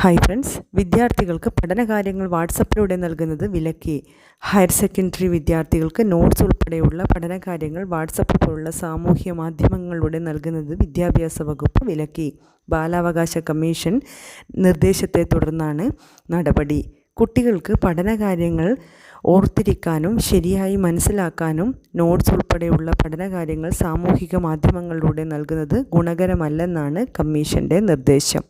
Hi friends വിദ്യാർത്ഥികൾക്ക് പഠനകാര്യങ്ങൾ വാട്സപ്പിലൂടെ നൽകുന്നത് വിലക്കി. ഹയർ സെക്കൻഡറി വിദ്യാർത്ഥികൾക്ക് നോട്ട്സ് ഉൾപ്പെടെയുള്ള പഠനകാര്യങ്ങൾ വാട്സപ്പ് പോലുള്ള സാമൂഹ്യ മാധ്യമങ്ങളിലൂടെ നൽകുന്നത് വിദ്യാഭ്യാസ വകുപ്പ് വിലക്കി. ബാലാവകാശ കമ്മീഷൻ നിർദ്ദേശത്തെ തുടർന്നാണ് നടപടി. കുട്ടികൾക്ക് പഠനകാര്യങ്ങൾ ഓർത്തിരിക്കാനും ശരിയായി മനസ്സിലാക്കാനും നോട്ട്സ് ഉൾപ്പെടെയുള്ള പഠനകാര്യങ്ങൾ സാമൂഹിക മാധ്യമങ്ങളിലൂടെ നൽകുന്നത് ഗുണകരമല്ലെന്നാണ് കമ്മീഷന്റെ നിർദ്ദേശം.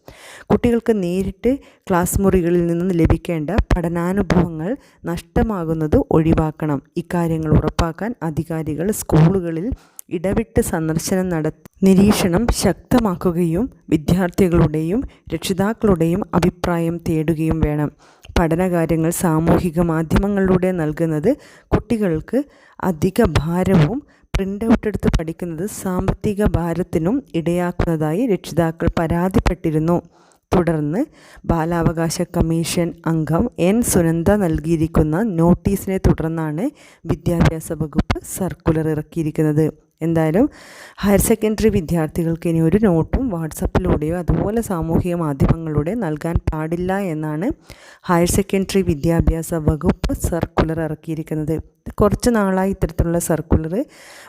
കുട്ടികൾക്ക് നേരിട്ട് ക്ലാസ് മുറികളിൽ നിന്ന് ലഭിക്കേണ്ട പഠനാനുഭവങ്ങൾ നഷ്ടമാകുന്നത് ഒഴിവാക്കണം. ഇക്കാര്യങ്ങൾ ഉറപ്പാക്കാൻ അധികാരികൾ സ്കൂളുകളിൽ ഇടവിട്ട് സന്ദർശനം നടത്തി നിരീക്ഷണം ശക്തമാക്കുകയും വിദ്യാർത്ഥികളുടെയും രക്ഷിതാക്കളുടെയും അഭിപ്രായം തേടുകയും വേണം. പഠനകാര്യങ്ങൾ സാമൂഹിക മാധ്യമങ്ങളിലൂടെ നൽകുന്നത് കുട്ടികൾക്ക് അധിക ഭാരവും പ്രിന്റ് ഔട്ട് എടുത്ത് പഠിക്കുന്നത് സാമ്പത്തിക ഭാരത്തിനും ഇടയാക്കുന്നതായി രക്ഷിതാക്കൾ പരാതിപ്പെട്ടിരുന്നു. തുടർന്ന് ബാലാവകാശ കമ്മീഷൻ അംഗം എൻ. സുനന്ദ നൽകിയിരിക്കുന്ന നോട്ടീസിനെ തുടർന്നാണ് വിദ്യാഭ്യാസ വകുപ്പ് സർക്കുലർ ഇറക്കിയിരിക്കുന്നത്. എന്തായാലും ഹയർ സെക്കൻഡറി വിദ്യാർത്ഥികൾക്ക് ഇനി ഒരു നോട്ടും വാട്സപ്പിലൂടെയോ അതുപോലെ സാമൂഹിക മാധ്യമങ്ങളിലൂടെ നൽകാൻ പാടില്ല എന്നാണ് ഹയർ സെക്കൻഡറി വിദ്യാഭ്യാസ വകുപ്പ് സർക്കുലർ ഇറക്കിയിരിക്കുന്നത്. കുറച്ച് നാളായി ഇത്തരത്തിലുള്ള സർക്കുലർ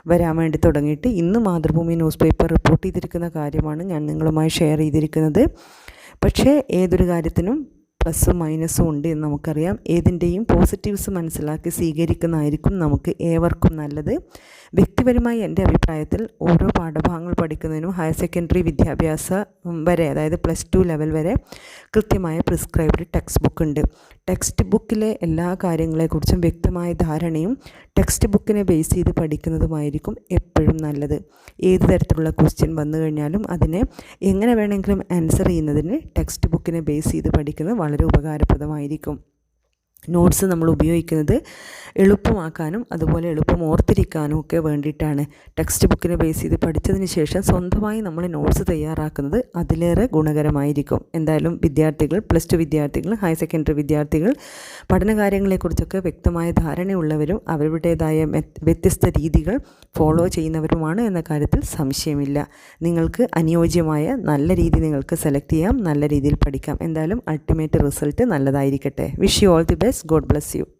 വരാൻ വേണ്ടി തുടങ്ങിയിട്ട് ഇന്ന് മാതൃഭൂമി ന്യൂസ് പേപ്പർ റിപ്പോർട്ട് ചെയ്തിരിക്കുന്ന കാര്യമാണ് ഞാൻ നിങ്ങളുമായി ഷെയർ ചെയ്തിരിക്കുന്നത്. പക്ഷേ ഏതൊരു കാര്യത്തിനും പ്ലസ്സും മൈനസും ഉണ്ട് എന്ന് നമുക്കറിയാം. ഏതിന്റെയും പോസിറ്റീവ്സ് മനസ്സിലാക്കി സ്വീകരിക്കുന്നതായിരിക്കും നമുക്ക് ഏവർക്കും നല്ലത്. വ്യക്തിപരമായി എന്റെ അഭിപ്രായത്തിൽ ഓരോ പാഠഭാഗങ്ങൾ പഠിക്കുന്നതിനും ഹയർ സെക്കൻഡറി വിദ്യാഭ്യാസ വരെ അതായത് പ്ലസ് ടു ലെവൽ വരെ കൃത്യമായ പ്രിസ്ക്രൈബ്ഡ് ടെക്സ്റ്റ് ബുക്ക് ഉണ്ട്. ടെക്സ്റ്റ് ബുക്കിലെ എല്ലാ കാര്യങ്ങളെക്കുറിച്ചും വ്യക്തമായ ധാരണയും ടെക്സ്റ്റ് ബുക്കിനെ ബേസ് ചെയ്ത് പഠിക്കുന്നതുമായിരിക്കും എപ്പോഴും നല്ലത്. ഏത് തരത്തിലുള്ള ക്വസ്റ്റ്യൻ വന്നു കഴിഞ്ഞാലും അതിനെ എങ്ങനെ വേണമെങ്കിലും ആൻസർ ചെയ്യുന്നതിന് ടെക്സ്റ്റ് ബുക്കിനെ ബേസ് ചെയ്ത് പഠിക്കുന്നത് വളരെ ഉപകാരപ്രദമായിരിക്കും. നോട്ട്സ് നമ്മൾ ഉപയോഗിക്കുന്നത് എളുപ്പമാക്കാനും അതുപോലെ എളുപ്പം ഓർത്തിരിക്കാനും ഒക്കെ വേണ്ടിയിട്ടാണ്. ടെക്സ്റ്റ് ബുക്കിനെ ബേസ് ചെയ്ത് പഠിച്ചതിന് ശേഷം സ്വന്തമായി നമ്മൾ നോട്ട്സ് തയ്യാറാക്കുന്നത് അതിലേറെ ഗുണകരമായിരിക്കും. എന്തായാലും വിദ്യാർത്ഥികൾ പ്ലസ് ടു വിദ്യാർത്ഥികൾ ഹയർ സെക്കൻഡറി വിദ്യാർത്ഥികൾ പഠനകാര്യങ്ങളെക്കുറിച്ചൊക്കെ വ്യക്തമായ ധാരണയുള്ളവരും അവരുടേതായ വ്യത്യസ്ത രീതികൾ ഫോളോ ചെയ്യുന്നവരുമാണ് എന്ന കാര്യത്തിൽ സംശയമില്ല. നിങ്ങൾക്ക് അനുയോജ്യമായ നല്ല രീതി നിങ്ങൾക്ക് സെലക്ട് ചെയ്യാം നല്ല രീതിയിൽ പഠിക്കാം. എന്തായാലും ultimate result നല്ലതായിരിക്കട്ടെ. Wish you all the best God bless you.